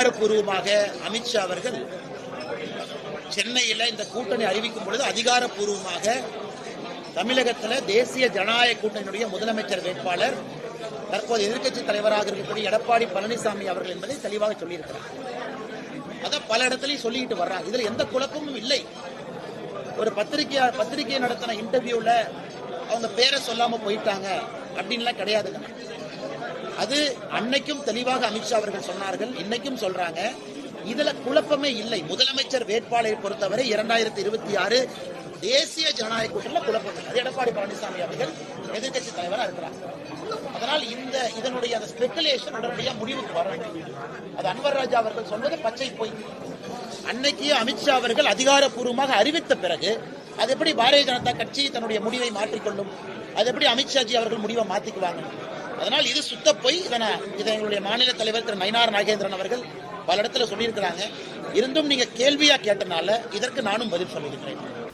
அதிகாரப்பூர்வமாக அமித்ஷா அவர்கள் சென்னையில் இந்த கூட்டணி அறிவிக்கும் பொழுது அதிகாரப்பூர்வமாக தமிழகத்தில் தேசிய ஜனநாயக கூட்டணியுடைய முதலமைச்சர் வேட்பாளர் தற்போது எதிர்க்கட்சி தலைவராக இருக்கக்கூடிய எடப்பாடி பழனிசாமி அவர்கள் என்பதை தெளிவாக சொல்லியிருக்கிறார். அதை பல இடத்துலையும் சொல்லிக்கிட்டு வர்றாங்க. இதுல எந்த குழப்பமும் இல்லை. ஒரு பத்திரிகையா பத்திரிகை நடத்தின இன்டர்வியூல அவங்க பேரை சொல்லாம போயிட்டாங்க அப்படின்லாம் கிடையாதுங்க. அது அன்னைக்கும் தெளிவாக அமித்ஷா அவர்கள் சொன்னார்கள் இன்னைக்கும் சொல்றாங்க. இதுல குழப்பமே இல்லை. முதலமைச்சர் வேட்பாளரை பொறுத்தவரை இரண்டாயிரத்தி இருபத்தி ஆறு தேசிய ஜனநாயக கூட்டத்தில் குழப்பம் அது எடப்பாடி பழனிசாமி அவர்கள் எதிர்கட்சி தலைவராக இருக்கிறார். அதனால் இந்த இதனுடைய அந்த ஸ்பெகுலேஷன் உடனடியாக முடிவுக்கு வர வேண்டும் அது அன்வர் ராஜா அவர்கள் சொல்வது பச்சை பொய். அன்னைக்கு அமித்ஷா அவர்கள் அதிகாரப்பூர்வமாக அறிவித்த பிறகு அது எப்படி பாரதிய ஜனதா கட்சி தன்னுடைய முடிவை மாற்றிக்கொள்ளும்? அது எப்படி அமித்ஷாஜி அவர்கள் முடிவை மாத்திக்குவாங்க? அதனால் இது சுத்த பொய். இதனை இதை எங்களுடைய மாநில தலைவர் திரு நயினார் நாகேந்திரன் அவர்கள் பல இடத்துல சொல்லியிருக்கிறாங்க. இருந்தும் நீங்க கேள்வியா கேட்டனால இதற்கு நானும் பதில் சொல்லியிருக்கிறேன்.